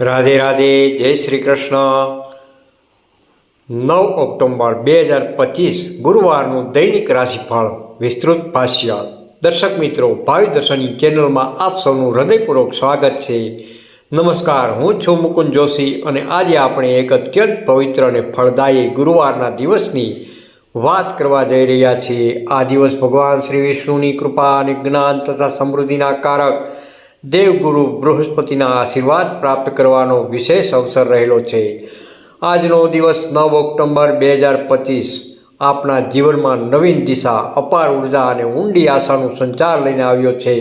રાધે રાધે, જય શ્રી કૃષ્ણ. નવ ઓક્ટોબર બે હજાર પચીસ, ગુરુવારનું દૈનિક રાશિફળ વિસ્તૃત ભાષ્ય. દર્શક મિત્રો, ભાવિ દર્શનની ચેનલમાં આપ સૌનું હૃદયપૂર્વક સ્વાગત છે. નમસ્કાર, હું છું મુકુંદ જોશી અને આજે આપણે એક અત્યંત પવિત્ર અને ફળદાયી ગુરુવારના દિવસની વાત કરવા જઈ રહ્યા છીએ. આ દિવસ ભગવાન શ્રી વિષ્ણુની કૃપા અને જ્ઞાન તથા સમૃદ્ધિના કારક દેવગુરુ બૃહસ્પતિના આશીર્વાદ પ્રાપ્ત કરવાનો વિશેષ અવસર રહેલો છે. આજનો દિવસ નવ ઓક્ટોબર બે હજાર પચીસ. આપના જીવનમાં નવીન દિશા, અપાર ઊર્જા અને ઊંડી આશાનું સંચાર લઈને આવ્યો છે.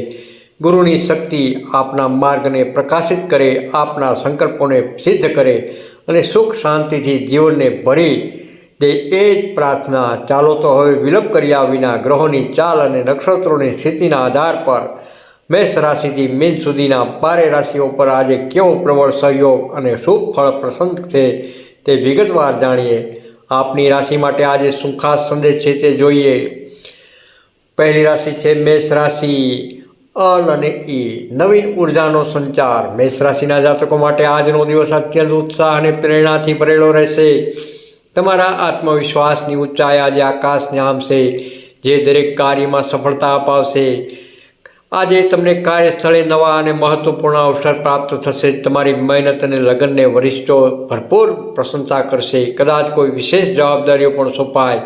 ગુરુની શક્તિ આપના માર્ગને પ્રકાશિત કરે, આપના સંકલ્પોને સિદ્ધ કરે અને સુખ શાંતિથી જીવનને ભરી દે એ જ પ્રાર્થના ચાલો તો હવે વિલંબ કર્યા વિના ગ્રહોની ચાલ અને નક્ષત્રોની સ્થિતિના આધાર પર મેષ રાશિથી મીન સુધીના બારે રાશિઓ પર આજે કેવો પ્રબળ સહયોગ અને શુભ ફળ પ્રસંગ છે તે વિગતવાર જાણીએ. આપની રાશિ માટે આજે શું ખાસ સંદેશ છે તે જોઈએ. પહેલી રાશિ છે મેષ રાશિ. અલ અને ઈ. નવીન ઉર્જાનો સંચાર. મેષ રાશિના જાતકો માટે આજનો દિવસ અત્યંત ઉત્સાહ અને પ્રેરણાથી ભરેલો રહેશે. તમારા આત્મવિશ્વાસની ઊંચાઈ આજે આકાશને આમશે જે દરેક કાર્યમાં સફળતા અપાવશે. આજે તમને કાર્યસ્થળે નવા અને મહત્વપૂર્ણ અવસર પ્રાપ્ત થશે. તમારી મહેનત અને લગ્નને વરિષ્ઠો ભરપૂર પ્રશંસા કરશે. કદાચ કોઈ વિશેષ જવાબદારીઓ પણ સોંપાય.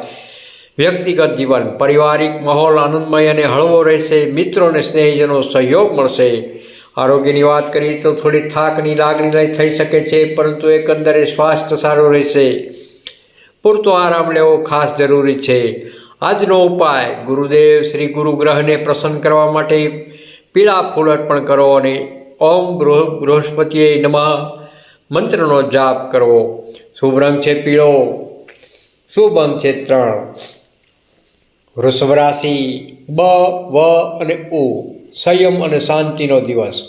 વ્યક્તિગત જીવન, પારિવારિક માહોલ આનંદમય અને હળવો રહેશે. મિત્રો અને સ્નેહીજનો સહયોગ મળશે. આરોગ્યની વાત કરીએ તો થોડી થાકની લાગણી લઈ થઈ શકે છે, પરંતુ એકંદરે સ્વાસ્થ્ય સારું રહેશે. પૂરતો આરામ લેવો ખાસ જરૂરી છે. આજનો ઉપાય, ગુરુદેવ શ્રી ગુરુ ગ્રહને પ્રસન્ન કરવા માટે પીળા ફૂલ અર્પણ કરો અને ઓમ બૃહ બૃહસ્પતિએ નમઃ મંત્રનો જાપ કરવો. શુભ રંગ છે પીળો, શુભ અંક છે ત્રણ. વૃષભ રાશિ બ, વ અને ઉ, સંયમ અને શાંતિનો દિવસ.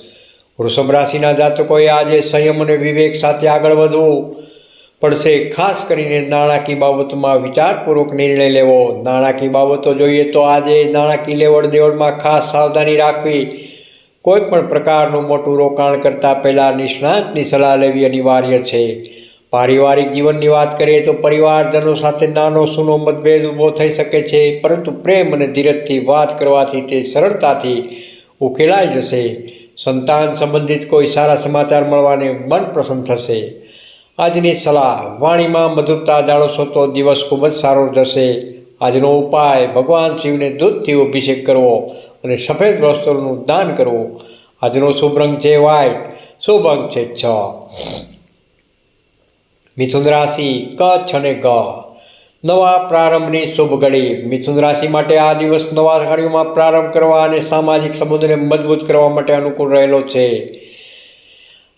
વૃષભ રાશિના જાતકોએ આજે સંયમ અને વિવેક સાથે આગળ વધવું. પડશે ખાસ કરીને નાણાકીય બાબતમાં વિચારપૂર્વક નિર્ણય લેવો. નાણાકીય બાબતો જોઈએ તો આજે નાણાકીય લેવડ દેવડમાં ખાસ સાવધાની રાખવી. કોઈ પણ પ્રકારનું મોટું રોકાણ કરતાં પહેલાં નિષ્ણાતની સલાહ લેવી અનિવાર્ય છે. પારિવારિક જીવનની વાત કરીએ તો પરિવારજનો સાથે નાનો સૂનો મતભેદ ઊભો થઈ શકે છે, પરંતુ પ્રેમ અને ધીરજથી વાત કરવાથી તે સરળતાથી ઉકેલાઈ જશે. સંતાન સંબંધિત કોઈ સારા સમાચાર મળવાને મન પ્રસન્ન થશે. આજની સલાહ, વાણીમાં મધુરતા જાળવશો તો દિવસ ખૂબ જ સારો જશે. આજનો ઉપાય, ભગવાન શિવને દૂધથી અભિષેક કરવો અને સફેદ વસ્ત્રોનું દાન કરવું. આજનો શુભ રંગ છે વ્હાઈટ શુભ અંક છે છ. મિથુન રાશિ કચ્છ અને ગ. નવા પ્રારંભની શુભ ઘડી. મિથુન રાશિ માટે આ દિવસ નવા કાર્યોમાં પ્રારંભ કરવા અને સામાજિક સંબંધોને મજબૂત કરવા માટે અનુકૂળ રહેલો છે.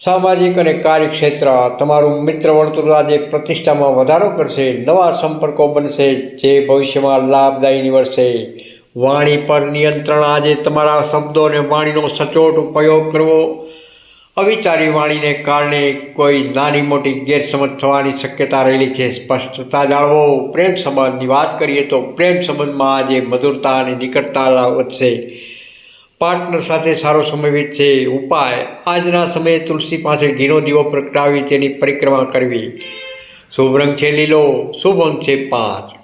સામાજિક અને કાર્યક્ષેત્ર તમારું મિત્ર વર્તુળ આજે પ્રતિષ્ઠામાં વધારો કરશે, નવા સંપર્કો બનશે, જે ભવિષ્યમાં લાભદાયી નિવડશે. વાણી પર નિયંત્રણ આજે તમારા શબ્દો અને વાણીનો સચોટ ઉપયોગ કરવો. અવિચારી વાણીને કારણે કોઈ નાની મોટી ગેરસમજ થવાની શક્યતા રહેલી છે. સ્પષ્ટતા જાળવો. પ્રેમ સંબંધની વાત કરીએ તો પ્રેમ સંબંધમાં આજે મધુરતા અને નિકટતા વધશે. પાર્ટનર સાથે સારો સમય વીતશે. ઉપાય. આજના સમયે તુલસી પાસે ઘીનો દીવો પ્રગટાવી તેની પરિક્રમા કરવી. શુભ રંગ છે લીલો, શુભ અંક છે પાંચ.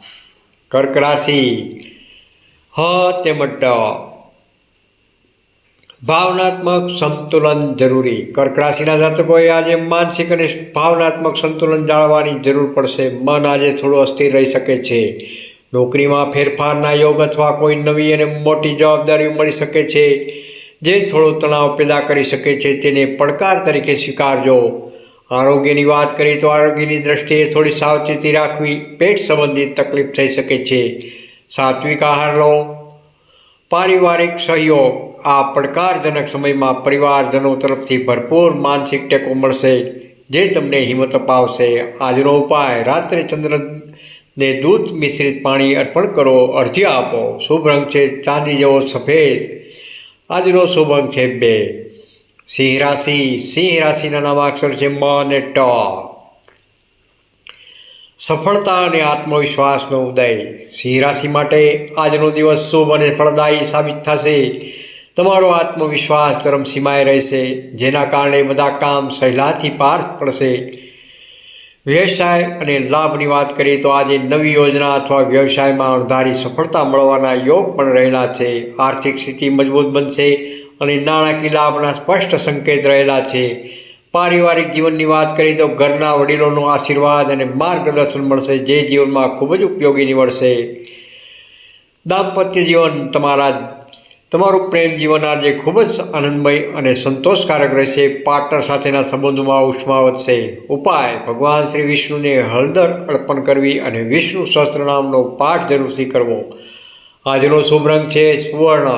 કર્ક રાશિ. હ તેમજ ડ ભાવનાત્મક સંતુલન જરૂરી. કર્ક રાશિના જાતકોએ આજે માનસિક અને ભાવનાત્મક સંતુલન જાળવવાની જરૂર પડશે. મન આજે થોડું અસ્થિર રહી શકે છે. નોકરીમાં ફેરફારના યોગ અથવા કોઈ નવી અને મોટી જવાબદારી મળી શકે છે, જે થોડો તણાવ પેદા કરી શકે છે, તેને પડકાર તરીકે સ્વીકારજો. આરોગ્યની વાત કરીએ તો આરોગ્યની દ્રષ્ટિએ થોડી સાવચેતી રાખવી પેટ સંબંધિત તકલીફ થઈ શકે છે. સાત્વિક આહાર લો. પારિવારિક સહયોગ. આ પડકારજનક સમયમાં પરિવારજનો તરફથી ભરપૂર માનસિક ટેકો મળશે, જે તમને હિંમત અપાવશે. આજનો ઉપાય રાત્રે ચંદ્ર ને દૂધ મિશ્રિત પાણી અર્પણ કરો અર્ધ્ય આપો. શુભ રંગ છે ચાંદી જેવો સફેદ. આજનો શુભ અંક છે બે. સિંહ રાશિ. સિંહ રાશિના નામાક્ષર છે મ અને ટ. સફળતા અને આત્મવિશ્વાસનો ઉદય. સિંહ રાશિ માટે આજનો દિવસ શુભ અને ફળદાયી સાબિત થશે. તમારો આત્મવિશ્વાસ ચરમસીમાએ રહેશે, જેના કારણે બધા કામ સહેલાથી પાર પડશે. વ્યવસાય અને લાભની વાત કરીએ તો આજે નવી યોજના અથવા વ્યવસાયમાં અણધારી સફળતા મળવાના યોગ પણ રહેલા છે. આર્થિક સ્થિતિ મજબૂત બનશે અને નાણાકીય લાભના સ્પષ્ટ સંકેત રહેલા છે. પારિવારિક જીવનની વાત કરીએ તો ઘરના વડીલોનો આશીર્વાદ અને માર્ગદર્શન મળશે જે જીવનમાં ખૂબ જ ઉપયોગી નીવડશે. દાંપત્ય જીવન તમારા તમારું પ્રેમ જીવન આજે ખૂબ જ આનંદમય અને સંતોષકારક રહેશે, પાર્ટનર સાથેના સંબંધોમાં ઉષ્મા વધશે. ઉપાય, ભગવાન શ્રી વિષ્ણુને હળદર અર્પણ કરવી અને વિષ્ણુ સહસ્ત્રનામનો પાઠ જરૂરથી કરવો. આજનો શુભ રંગ છે સુવર્ણ.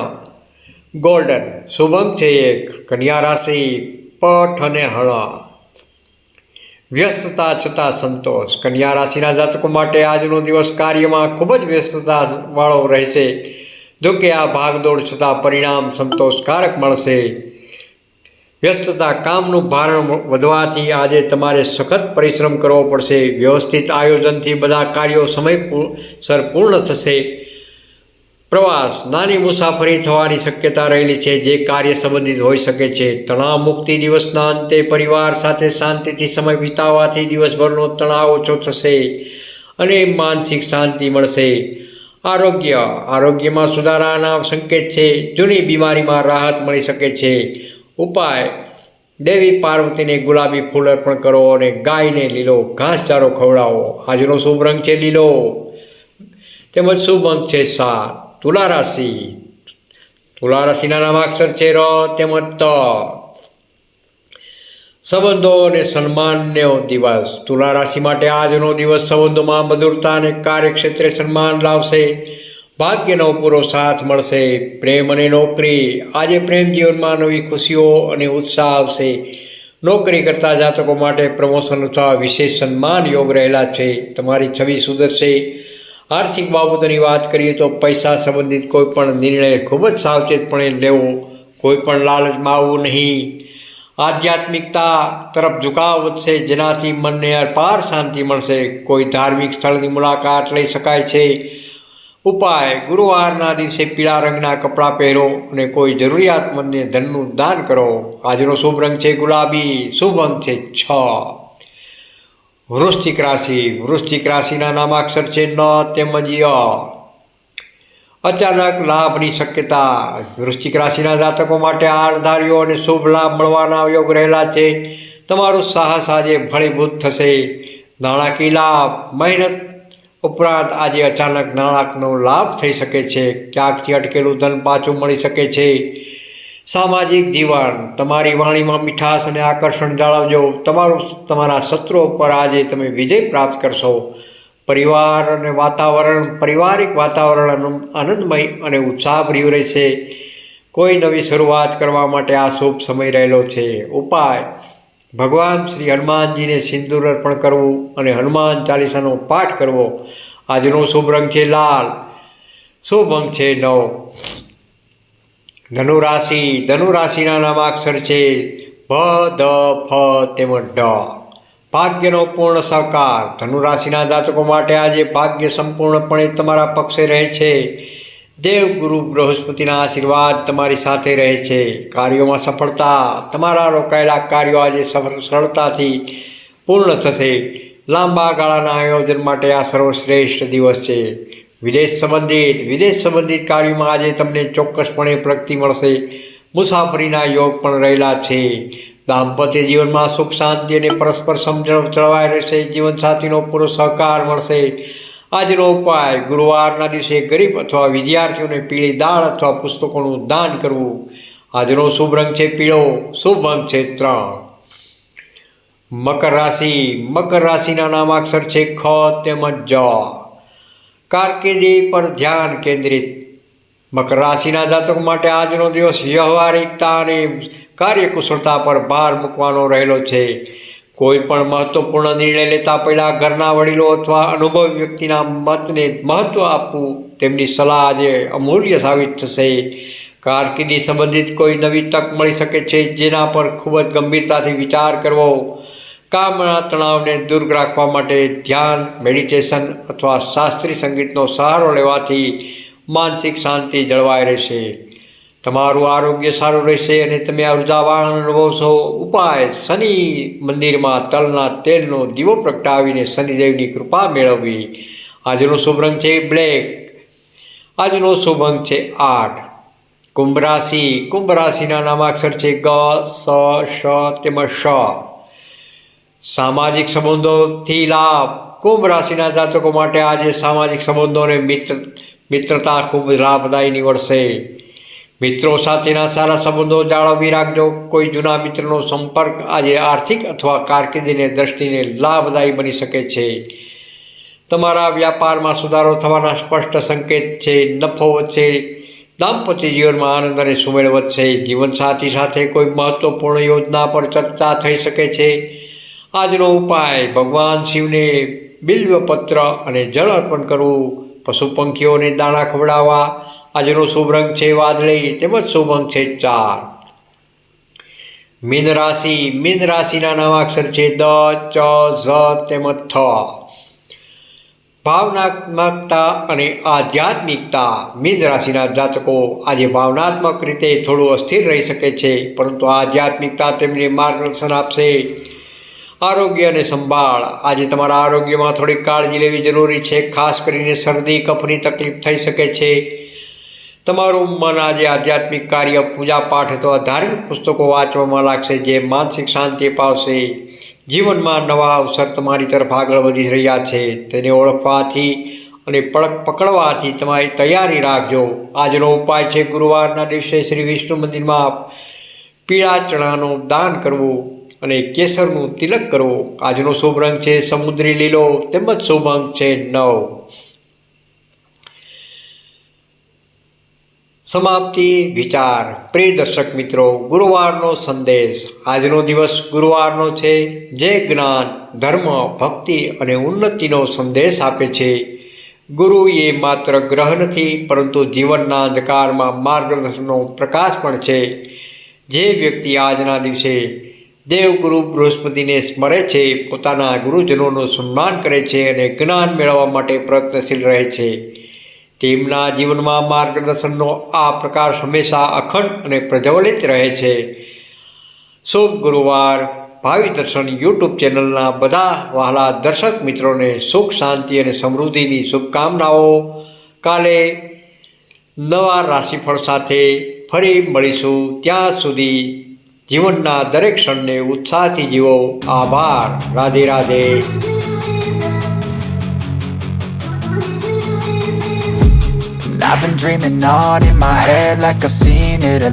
ગોલ્ડન. શુભ અંક છે એક, કન્યા રાશિ, પઠ અને હળ. વ્યસ્તતા છતાં સંતોષ. કન્યા રાશિના જાતકો માટે આજનો દિવસ કાર્યમાં ખૂબ જ વ્યસ્તતા વાળો રહેશે. જો કે આ ભાગદોડ છતાં પરિણામ સંતોષકારક મળશે. વ્યસ્તતા કામનું ભારણ વધવાથી આજે તમારે સખત પરિશ્રમ કરવો પડશે. વ્યવસ્થિત આયોજનથી બધા કાર્યો સમયસર પૂર્ણ થશે. પ્રવાસ, નાની મુસાફરી થવાની શક્યતા રહેલી છે. જે કાર્ય સંબંધિત હોઈ શકે છે. તણાવ મુક્તિ દિવસના અંતે પરિવાર સાથે શાંતિથી સમય વિતાવવાથી દિવસભરનો તણાવ ઓછો થશે અને માનસિક શાંતિ મળશે. આરોગ્ય. આરોગ્યમાં સુધારાના સંકેત છે. જૂની બીમારીમાં રાહત મળી શકે છે. ઉપાય. દેવી પાર્વતીને ગુલાબી ફૂલ અર્પણ કરો અને ગાયને લીલો ઘાસચારો ખવડાવો. આજનો શુભ રંગ છે લીલો. તેમજ શુભ અંક છે સાત. તુલા રાશિ. તુલા રાશિના નામાક્ષર છે ર, તેમજ ત. સંબંધો અને સન્માનનો દિવસ. તુલા રાશિ માટે આજનો દિવસ સંબંધોમાં મધુરતા અને કાર્યક્ષેત્રે સન્માન લાવશે. ભાગ્યનો પૂરો સાથ મળશે. પ્રેમ અને નોકરી. આજે પ્રેમ જીવનમાં નવી ખુશીઓ અને ઉત્સાહ આવશે. નોકરી કરતા જાતકો માટે પ્રમોશન અથવા વિશેષ સન્માન યોગ રહેલા છે. તમારી છબી સુધરશે. આર્થિક બાબતોની વાત કરીએ તો પૈસા સંબંધિત કોઈપણ નિર્ણય ખૂબ જ સાવચેતપણે લેવો. કોઈ પણ લાલચમાં આવવું નહીં. આધ્યાત્મિકતા તરફ ઝુકાવ વધશે, જેનાથી મનને અપાર શાંતિ મળશે. કોઈ ધાર્મિક સ્થળની મુલાકાત લઈ શકાય છે. ઉપાય, ગુરુવારના દિવસે પીળા રંગના કપડાં પહેરો અને કોઈ જરૂરિયાતમંદને ધનનું દાન કરો. આજનો શુભ રંગ છે ગુલાબી, શુભ અંક છે છ. વૃશ્ચિક રાશિ, વૃશ્ચિક રાશિના નામાક્ષર છે ન તેમજ ય. અચાનક લાભની શક્યતા વૃશ્ચિક રાશિના જાતકો માટે આડધારીઓ અને શુભ લાભ મળવાના યોગ રહેલા છે. તમારું સાહસ આજે ફળીભૂત થશે. નાણાકીય લાભ, મહેનત ઉપરાંત આજે અચાનક નાણાકનો લાભ થઈ શકે છે. ક્યાંકથી અટકેલું ધન પાછું મળી શકે છે. સામાજિક જીવન, તમારી વાણીમાં મીઠાશ અને આકર્ષણ જાળવજો. તમારું, તમારા શત્રુઓ પર આજે તમે વિજય પ્રાપ્ત કરશો. પરિવાર અને વાતાવરણ, પારિવારિક વાતાવરણ આનંદમય અને ઉત્સાહભર્યું રહેશે. કોઈ નવી શરૂઆત કરવા માટે આ શુભ સમય રહેલો છે. ઉપાય. ભગવાન શ્રી હનુમાનજીને સિંદૂર અર્પણ કરવું અને હનુમાન ચાલીસાનો પાઠ કરવો. આજનો શુભ રંગ છે લાલ. શુભ અંક છે નવ. ધનુ રાશિ ધનુ રાશિના નામાક્ષર છે ભ, ધ, ફ, તેમજ ડ. ભાગ્યનો પૂર્ણ સહકાર ધનુરાશિના જાતકો માટે આજે ભાગ્ય સંપૂર્ણપણે તમારા પક્ષે રહે છે. દેવ ગુરુ બૃહસ્પતિના આશીર્વાદ તમારી સાથે રહે છે. કાર્યોમાં સફળતા, તમારા રોકાયેલા કાર્યો આજે સરળતાથી પૂર્ણ થશે. લાંબા ગાળાના આયોજન માટે આ સર્વશ્રેષ્ઠ દિવસ છે. વિદેશ સંબંધિત વિદેશ સંબંધિત કાર્યોમાં આજે તમને ચોક્કસપણે પ્રગતિ મળશે. મુસાફરીના યોગ પણ રહેલા છે. દાંપત્ય જીવનમાં સુખ, શાંતિ અને પરસ્પર સમજણ જળવાઈ રહેશે. જીવનસાથીનો પૂરો સહકાર મળશે. આજનો ઉપાય, ગુરુવારના દિવસે ગરીબ અથવા વિદ્યાર્થીઓને પીળી દાળ અથવા પુસ્તકોનું દાન કરવું. આજનો શુભ રંગ છે પીળો, શુભ અંક છે ત્રણ. મકર રાશિ, મકર રાશિના નામાક્ષર છે ખ તેમજ જ. કારકિર્દી પર ધ્યાન કેન્દ્રિત. મકર રાશિના જાતકો માટે આજનો દિવસ વ્યવહારિકતા અને કાર્યકુશળતા પર ભાર મૂકવાનો રહેલો છે. કોઈ પણ મહત્વપૂર્ણ નિર્ણય લેતા પહેલાં ઘરના વડીલો અથવા અનુભવી વ્યક્તિના મતને મહત્ત્વ આપવું તેમની સલાહ આજે અમૂલ્ય સાબિત થશે. કારકિર્દી સંબંધિત કોઈ નવી તક મળી શકે છે જેના પર ખૂબ જ ગંભીરતાથી વિચાર કરવો. કામના તણાવને દૂર રાખવા માટે ધ્યાન, મેડિટેશન અથવા શાસ્ત્રીય સંગીતનો સહારો લેવાથી માનસિક શાંતિ જળવાઈ રહેશે. તમારું આરોગ્ય સારું રહેશે અને તમે ઉર્જાવાન અનુભવશો. ઉપાય, શનિ મંદિરમાં તલના તેલનો દીવો પ્રગટાવીને શનિદેવની કૃપા મેળવવી. આજનો શુભ રંગ છે બ્લેક. આજનો શુભ અંક છે આઠ. કુંભ રાશિ. કુંભ રાશિના નામાક્ષર છે ગ, સ, શ, તેમજ શ સામાજિક સંબંધોથી લાભ. કુંભ રાશિના જાતકો માટે આજે સામાજિક સંબંધો અને મિત્ર, મિત્રતા ખૂબ લાભદાયી નીવડશે. મિત્રો સાથેના સારા સંબંધો જાળવી રાખજો. કોઈ જૂના મિત્રનો સંપર્ક આજે આર્થિક અથવા કારકિર્દીને દ્રષ્ટિને લાભદાયી બની શકે છે. તમારા વ્યાપારમાં સુધારો થવાના સ્પષ્ટ સંકેત છે, નફો વધશે, દાંપત્ય જીવનમાં આનંદ અને સુમેળ વધશે. જીવનસાથી સાથે કોઈ મહત્વપૂર્ણ યોજના પર ચર્ચા થઈ શકે છે. આજનો ઉપાય, ભગવાન શિવને બિલ્વપત્ર અને જળ અર્પણ કરવું, પશુ પંખીઓને દાણા ખવડાવવા આજનો શુભ રંગ છે વાદળી, તેમજ શુભ અંક છે ચાર. મીન રાશિ, મીન રાશિના નવા અક્ષર છે દ, ચ, ઝ, તેમજ થ. ભાવનાત્મકતા અને આધ્યાત્મિકતા મીન રાશિના જાતકો આજે ભાવનાત્મક રીતે થોડું અસ્થિર રહી શકે છે, પરંતુ આધ્યાત્મિકતા તેમને માર્ગદર્શન આપશે. આરોગ્ય અને સંભાળ, આજે તમારા આરોગ્યમાં થોડી કાળજી લેવી જરૂરી છે, ખાસ કરીને શરદી, કફની તકલીફ થઈ શકે છે. તમારું મન આજે આધ્યાત્મિક કાર્ય, પૂજા પાઠ અથવા ધાર્મિક પુસ્તકો વાંચવામાં લાગશે જે માનસિક શાંતિ પાવશે. જીવનમાં નવા અવસર તમારી તરફ આગળ વધી રહ્યા છે. તેને ઓળખવાથી અને પડક પકડવાથી તમારી તૈયારી રાખજો. આજનો ઉપાય છે ગુરુવારના દિવસે શ્રી વિષ્ણુ મંદિરમાં પીળા ચણાનું દાન કરવું અને કેસરનું તિલક કરવું. આજનો શુભ રંગ છે સમુદ્રી લીલો, તેમજ શુભ અંક છે નવ. સમાપ્તિ, વિચાર. પ્રિય દર્શક મિત્રો, ગુરુવારનો સંદેશ. આજનો દિવસ ગુરુવારનો છે. જે જ્ઞાન, ધર્મ, ભક્તિ અને ઉન્નતિનો સંદેશ આપે છે. ગુરુ એ માત્ર ગ્રહ નથી, પરંતુ જીવનના અંધકારમાં માર્ગદર્શનનો પ્રકાશ પણ છે. જે વ્યક્તિ આજના દિવસે દેવગુરુ બૃહસ્પતિને સ્મરે છે, પોતાના ગુરુજનોનું સન્માન કરે છે અને જ્ઞાન મેળવવા માટે પ્રયત્નશીલ રહે છે. તેમના જીવનમાં માર્ગદર્શનનો આ પ્રકાશ હંમેશા અખંડ અને પ્રજ્વલિત રહે છે. શુભ ગુરુવાર. ભાવિ દર્શન યુટ્યુબ ચેનલના બધા વહાલા દર્શક મિત્રોને સુખ, શાંતિ અને સમૃદ્ધિની શુભકામનાઓ. કાલે નવા રાશિફળ સાથે ફરી મળીશું. ત્યાં સુધી જીવનના દરેક ક્ષણને ઉત્સાહથી જીવો. આભાર. Radhe Radhe. I've been dreaming on in my head like I've seen it